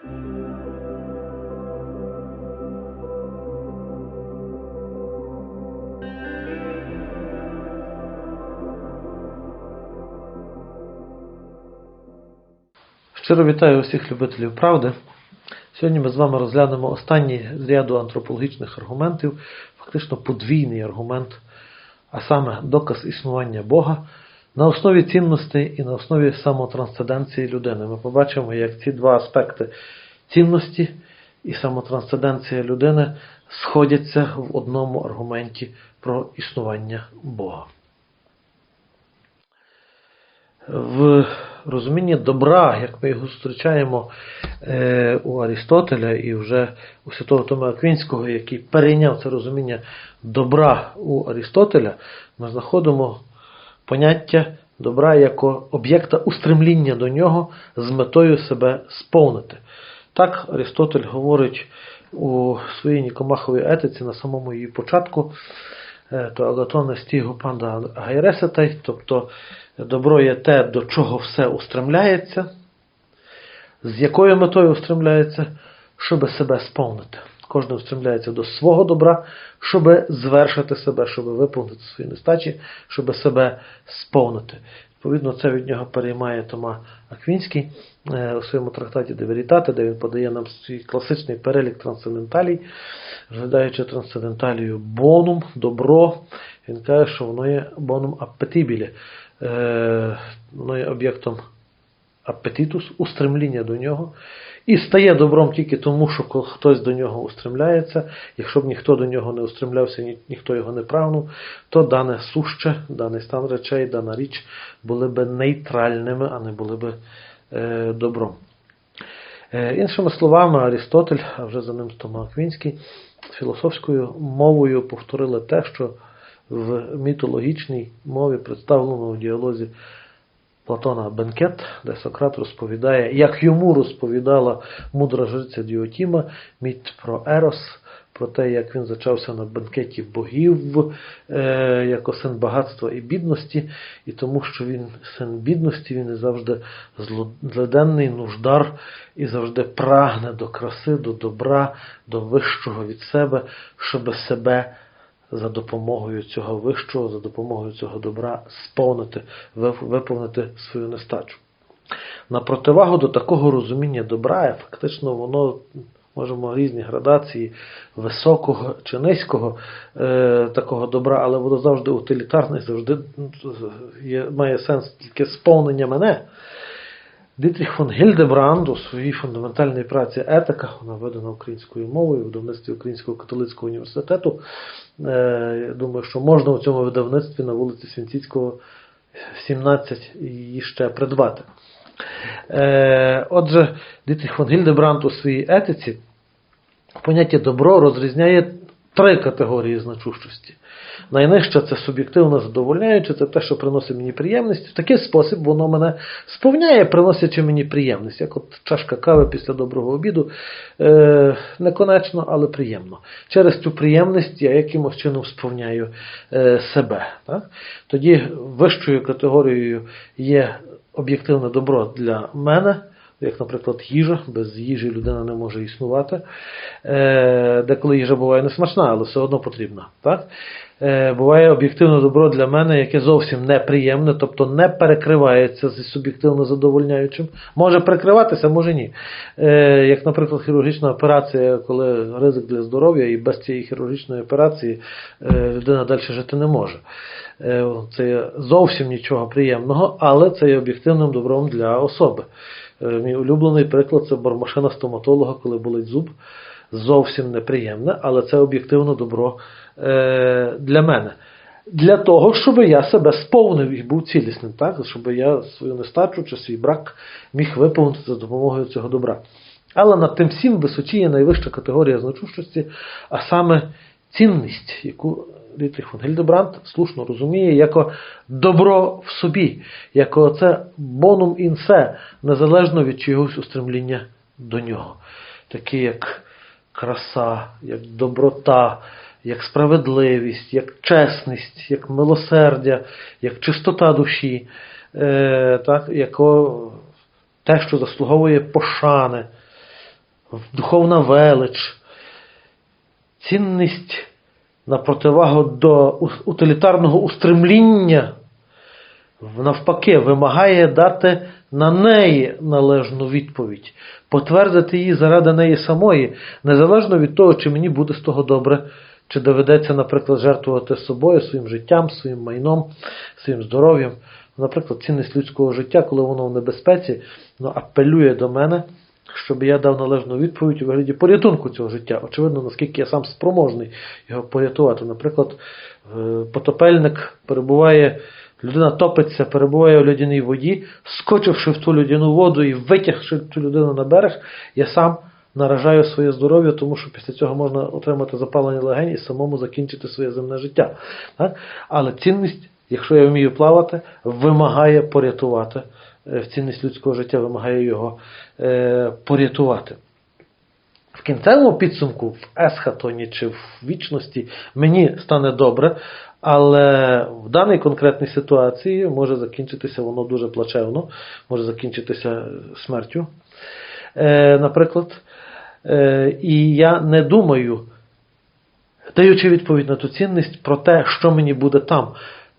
Щиро вітаю усіх любителів правди. Сьогодні ми з вами розглянемо останній з ряду антропологічних аргументів, фактично подвійний аргумент, а саме доказ існування Бога на основі цінностей і на основі самотрансценденції людини. Ми побачимо, як ці два аспекти цінності і самотрансценденція людини сходяться в одному аргументі про існування Бога. В розумінні добра, як ми його зустрічаємо е, у Арістотеля і вже у Святого Тома Аквінського, який перейняв це розуміння добра у Арістотеля, ми знаходимо поняття добра як об'єкта устремління до нього з метою себе сповнити. Так Арістотель говорить у своїй Нікомаховій етиці на самому її початку. Е, то агатоне стігу панда гайресетай, тобто добро є те, до чого все устремляється, з якою метою устремляється, щоб себе сповнити. Кожен устремляється до свого добра, щоб звершити себе, щоб виповнити свої нестачі, щоб себе сповнити. Відповідно, це від нього переймає Тома Аквінський е, у своєму трактаті де Верітати, де він подає нам свій класичний перелік трансценденталій, розглядаючи трансценденталію бонум, добро, він каже, що воно є бонум апетибілі, Е, воно є об'єктом апетитус, устремління до нього. І стає добром тільки тому, що хтось до нього устремляється. Якщо б ніхто до нього не устремлявся, ні, ніхто його не прагнув, то дане суще, даний стан речей, дана річ були б нейтральними, а не були б е, добром. Е, іншими словами, Арістотель, а вже за ним Тома Аквінський, філософською мовою повторили те, що в мітологічній мові представлено у діалозі Платона Бенкет, де Сократ розповідає, як йому розповідала мудра жриця Діотіма, міт про Ерос, про те, як він зачався на бенкеті богів, е, як син багатства і бідності, і тому, що він син бідності, він і завжди злиденний нуждар і завжди прагне до краси, до добра, до вищого від себе, щоб себе за допомогою цього вищого, за допомогою цього добра сповнити, виповнити свою нестачу. На противагу до такого розуміння добра, фактично воно можемо різні градації високого чи низького е, такого добра, але воно завжди утилітарне, завжди є, має сенс тільки сповнення мене. Дитріх фон Гільдебранд у своїй фундаментальній праці етика, вона видана українською мовою, в видавництві Українського католицького університету. Е, я думаю, що можна у цьому видавництві на вулиці Свінціцького 17 її ще придбати. Е, отже, Дитріх фон Гільдебранд у своїй етиці поняття добро розрізняє три категорії значущості. Найнижча це суб'єктивно задовольняюче, це те, що приносить мені приємність. В такий спосіб воно мене сповняє, приносячи мені приємність. Як от чашка кави після доброго обіду, е, неконечно, але приємно. Через цю приємність я якимось чином сповняю е, себе. Так? Тоді вищою категорією є об'єктивне добро для мене як, наприклад, їжа. Без їжі людина не може існувати. Е, Деколи їжа буває не смачна, але все одно потрібна. Так? Е, Буває об'єктивне добро для мене, яке зовсім неприємне, тобто не перекривається зі суб'єктивно задовольняючим. Може перекриватися, може ні. Е, Як, наприклад, хірургічна операція, коли ризик для здоров'я, і без цієї хірургічної операції е, людина далі жити не може. Е, Це зовсім нічого приємного, але це є об'єктивним добром для особи. Е, мій улюблений приклад це бормашина стоматолога, коли болить зуб. Зовсім неприємне, але це об'єктивно добро е, для мене. Для того, щоб я себе сповнив і був цілісним, так? щоб я свою нестачу чи свій брак міг виповнити за допомогою цього добра. Але над тим всім височіє найвища категорія значущості, а саме цінність, яку Дітрих фон Гільдебранд слушно розуміє, як добро в собі, як це бонум інсе, незалежно від чогось устремління до нього. Такі як краса, як доброта, як справедливість, як чесність, як милосердя, як чистота душі, е, так, як те, що заслуговує пошани. духовна велич, цінність на противагу до утилітарного устремління, навпаки, вимагає дати на неї належну відповідь, потвердити її заради неї самої, незалежно від того, чи мені буде з того добре, чи доведеться, наприклад, жертвувати собою, своїм життям, своїм майном, своїм здоров'ям. Наприклад, цінність людського життя, коли воно в небезпеці, ну, апелює до мене щоб я дав належну відповідь у вигляді порятунку цього життя. Очевидно, наскільки я сам спроможний його порятувати. Наприклад, е, потопельник перебуває, людина топиться, перебуває у льодяній воді, скочивши в ту льодяну воду і витягши цю людину на берег, я сам. Наражаю своє здоров'я, тому що після цього можна отримати запалення легень і самому закінчити своє земне життя. Так? Але цінність, якщо я вмію плавати, вимагає порятувати в цінність людського життя вимагає його е, порятувати. В кінцевому підсумку, в есхатоні чи в вічності мені стане добре, але в даній конкретній ситуації може закінчитися воно дуже плачевно, може закінчитися смертю, е, наприклад. Е, і я не думаю, даючи відповідь на ту цінність про те, що мені буде там.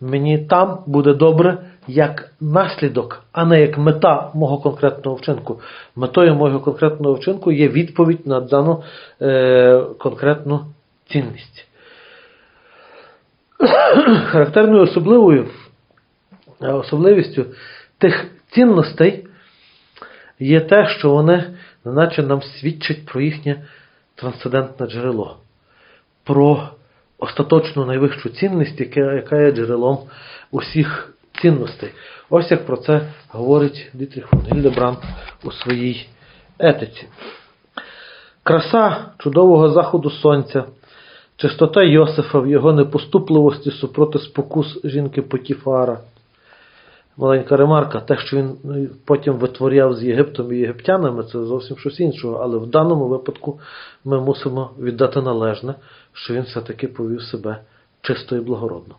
Мені там буде добре як наслідок, а не як мета мого конкретного вчинку. Метою мого конкретного вчинку є відповідь на дану е, конкретну цінність. Характерною особливою е, особливістю тих цінностей є те, що вони, наче нам свідчать про їхнє трансцендентне джерело, про остаточну найвищу цінність, яка є джерелом усіх цінностей. Ось як про це говорить Дітріх фон Гільдебранд у своїй етиці. Краса чудового заходу сонця, чистота Йосифа в його непоступливості супроти спокус жінки Потіфара. Маленька ремарка, те, що він ну, потім витворяв з Єгиптом і єгиптянами, це зовсім щось іншого. Але в даному випадку ми мусимо віддати належне, що він все-таки повів себе чисто і благородно.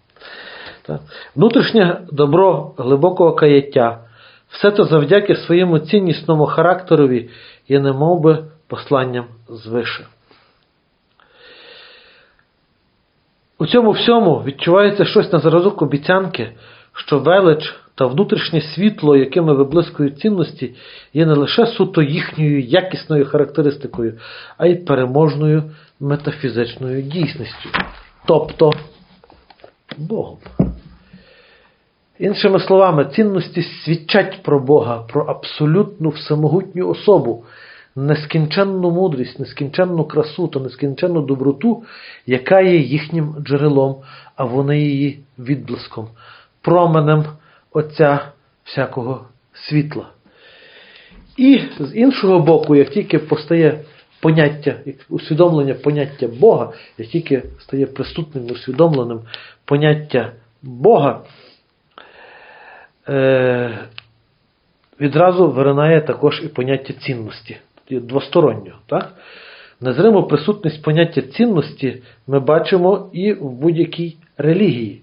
Внутрішнє добро глибокого каяття, все це завдяки своєму ціннісному характерові є немов би посланням звише. У цьому всьому відчувається щось на зразок обіцянки, що велич та внутрішнє світло, якими виблискують цінності, є не лише суто їхньою якісною характеристикою, а й переможною метафізичною дійсністю, тобто Богом. Іншими словами, цінності свідчать про Бога, про абсолютну всемогутню особу, нескінченну мудрість, нескінченну красу та нескінченну доброту, яка є їхнім джерелом, а вони її відблиском, променем Отця всякого світла. І з іншого боку, як тільки постає поняття, усвідомлення поняття Бога, як тільки стає присутним, усвідомленим поняття Бога, е, відразу виринає також і поняття цінності, двосторонньо. Так? Незриму присутність поняття цінності ми бачимо і в будь-якій релігії.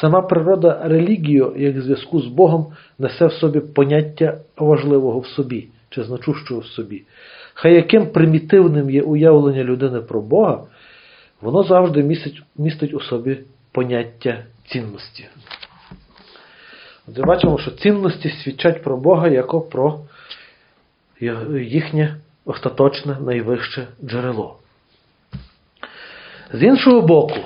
Сама природа релігії, як зв'язку з Богом, несе в собі поняття важливого в собі чи значущого в собі. Хай яким примітивним є уявлення людини про Бога, воно завжди містить, містить у собі поняття цінності. От бачимо, що цінності свідчать про Бога як про їхнє остаточне найвище джерело. З іншого боку,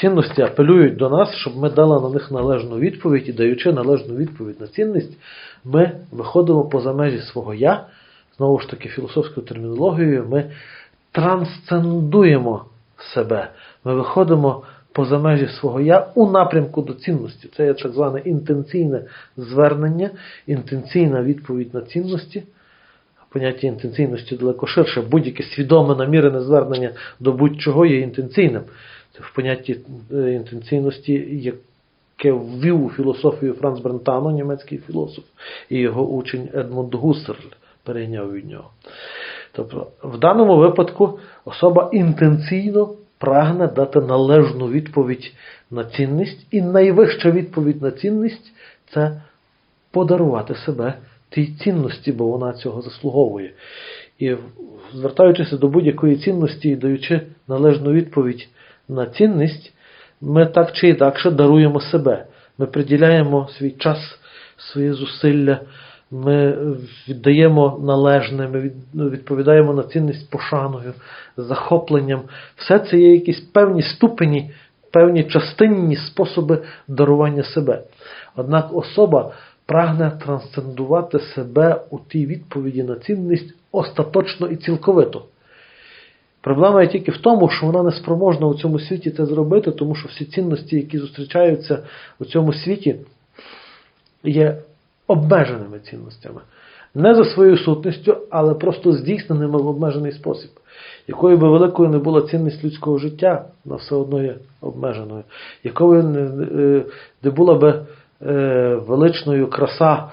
цінності апелюють до нас, щоб ми дали на них належну відповідь і даючи належну відповідь на цінність, ми виходимо поза межі свого я, знову ж таки, філософською термінологією, ми трансцендуємо себе. Ми виходимо поза межі свого я у напрямку до цінності. Це є так зване інтенційне звернення, інтенційна відповідь на цінності. Поняття інтенційності далеко ширше. Будь-яке свідоме намірене звернення до будь-чого є інтенційним. Це в понятті е, інтенційності, яке ввів у філософію Франц Брентано, німецький філософ, і його учень Едмунд Гуссерль перейняв від нього. Тобто, в даному випадку особа інтенційно прагне дати належну відповідь на цінність, і найвища відповідь на цінність це подарувати себе тій цінності, бо вона цього заслуговує. І звертаючись до будь-якої цінності і даючи належну відповідь на цінність, ми так чи інакше даруємо себе. Ми приділяємо свій час, свої зусилля, ми віддаємо належне, ми відповідаємо на цінність пошаною, захопленням. Все це є якісь певні ступені, певні частинні способи дарування себе. Однак особа прагне трансцендувати себе у тій відповіді на цінність остаточно і цілковито. Проблема є тільки в тому, що вона не спроможна у цьому світі це зробити, тому що всі цінності, які зустрічаються у цьому світі, є обмеженими цінностями. Не за своєю сутністю, але просто здійсненими в обмежений спосіб. Якою би великою не була цінність людського життя, вона все одно є обмеженою. Якою не була би е, величною краса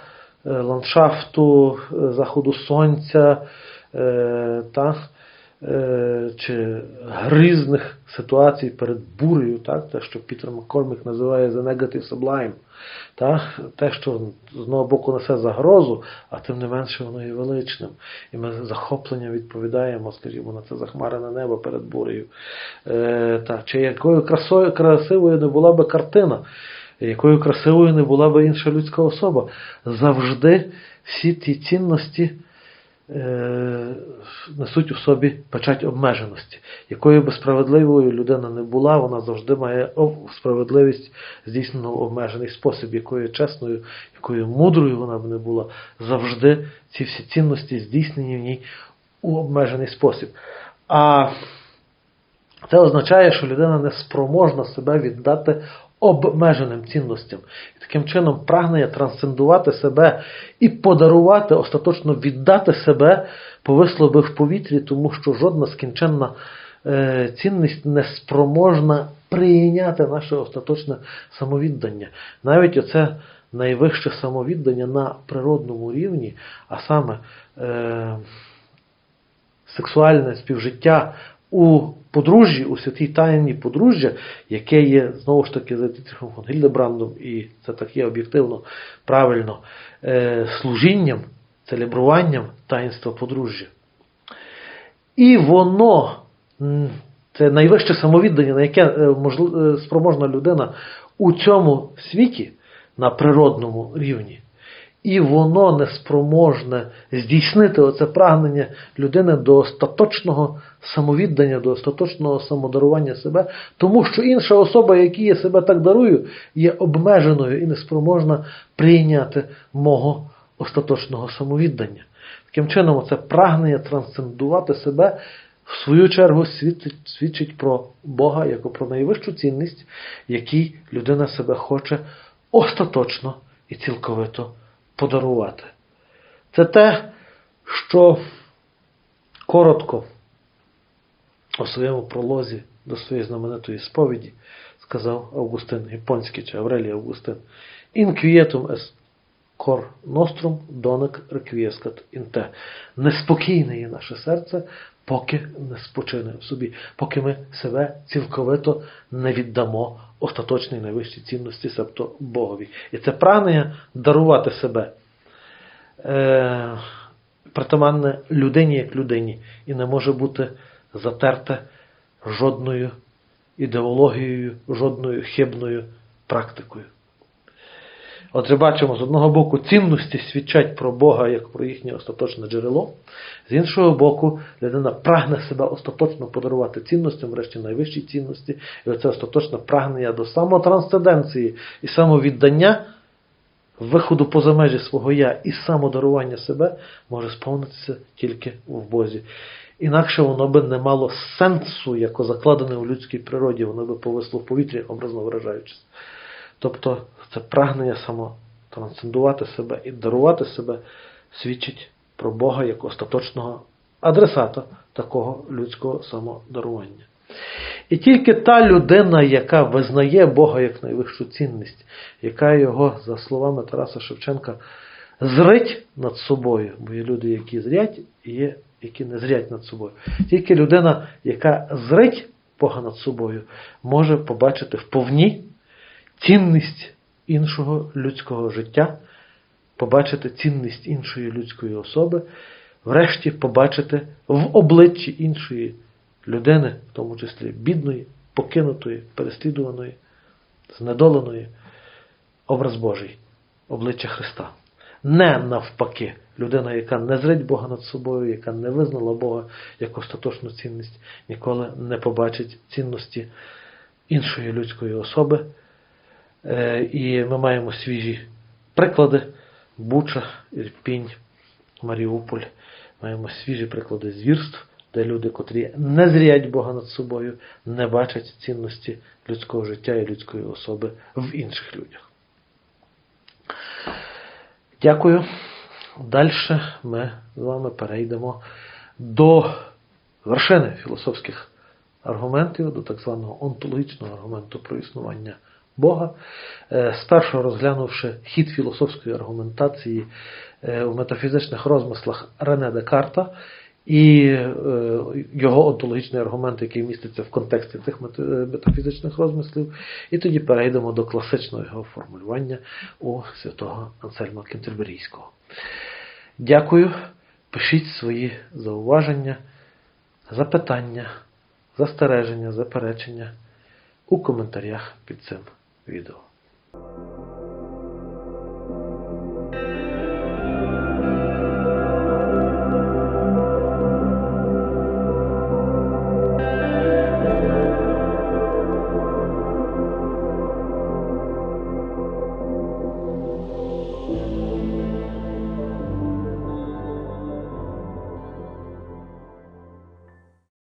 е, ландшафту, е, заходу сонця, та, чи грізних ситуацій перед бурею, так, те, що Пітер Маккормік називає The Negative Sublime, так, те, що з одного боку несе загрозу, а тим не менше воно є величним. І ми з захопленням відповідаємо, скажімо, на це захмарене небо перед бурею. Е, так, Чи якою красою, красивою не була би картина, якою красивою не була би інша людська особа. Завжди всі ті цінності. Е, несуть у собі печать обмеженості. Якою би справедливою людина не була, вона завжди має справедливість здійснено в обмежений спосіб, якою чесною, якою мудрою вона б не була, завжди ці всі цінності здійснені в ній у обмежений спосіб. А це означає, що людина не спроможна себе віддати обмеженим цінностям. І таким чином прагнення трансцендувати себе і подарувати, остаточно віддати себе повисло би в повітрі, тому що жодна скінченна е, цінність не спроможна прийняти наше остаточне самовіддання. Навіть оце найвище самовіддання на природному рівні, а саме е, сексуальне співжиття у подружжі, у святій таїні подружжя, яке є, знову ж таки, за Дітрихом фон Гільдебрандом, і це так є об'єктивно правильно, е, служінням, целебруванням таїнства подружжя. І воно, це найвище самовіддання, на яке е, е, спроможна людина у цьому світі на природному рівні і воно не спроможне здійснити оце прагнення людини до остаточного самовіддання, до остаточного самодарування себе, тому що інша особа, якій я себе так дарую, є обмеженою і не спроможна прийняти мого остаточного самовіддання. Таким чином, це прагнення трансцендувати себе. В свою чергу свідчить про Бога як про найвищу цінність, якій людина себе хоче остаточно і цілковито подарувати. Це те, що коротко у своєму пролозі до своєї знаменитої сповіді сказав Августин Гіпонський чи Аврелій Августин. Інквієтум ес кор нострум донек реквієскат інте. Неспокійне є наше серце, поки не спочине в собі, поки ми себе цілковито не віддамо остаточній найвищій цінності, себто Богові. І це прагнення дарувати себе е, притаманне людині як людині, і не може бути затерте жодною ідеологією, жодною хибною практикою. Отже, бачимо, з одного боку, цінності свідчать про Бога як про їхнє остаточне джерело, з іншого боку, людина прагне себе остаточно подарувати цінностям, врешті найвищі цінності, і оце остаточне прагнення до самотрансценденції і самовіддання, виходу поза межі свого я і самодарування себе може сповнитися тільки в Бозі. Інакше воно би не мало сенсу, як закладене у людській природі, воно би повисло в повітрі, образно виражаючись. Тобто це прагнення самотрансцендувати себе і дарувати себе свідчить про Бога як остаточного адресата такого людського самодарування. І тільки та людина, яка визнає Бога як найвищу цінність, яка його, за словами Тараса Шевченка, зрить над собою, бо є люди, які зрять, і є, які не зрять над собою. Тільки людина, яка зрить Бога над собою, може побачити вповні цінність іншого людського життя побачити цінність іншої людської особи, врешті побачити в обличчі іншої людини, в тому числі бідної, покинутої, переслідуваної, знедоленої, образ Божий, обличчя Христа. Не навпаки, людина, яка не зрить Бога над собою, яка не визнала Бога як остаточну цінність, ніколи не побачить цінності іншої людської особи. Е, І ми маємо свіжі приклади Буча, Ірпінь, Маріуполь. Маємо свіжі приклади звірств, де люди, котрі не зрять Бога над собою, не бачать цінності людського життя і людської особи в інших людях. Дякую. Далі ми з вами перейдемо до вершини філософських аргументів, до так званого онтологічного аргументу про існування Бога, Е, спершу розглянувши хід філософської аргументації е, у метафізичних розмислах Рене Декарта і е, його онтологічний аргумент, який міститься в контексті цих метафізичних розмислів, і тоді перейдемо до класичного його формулювання у святого Ансельма Кентерберійського. Дякую. Пишіть свої зауваження, запитання, застереження, заперечення у коментарях під цим відео.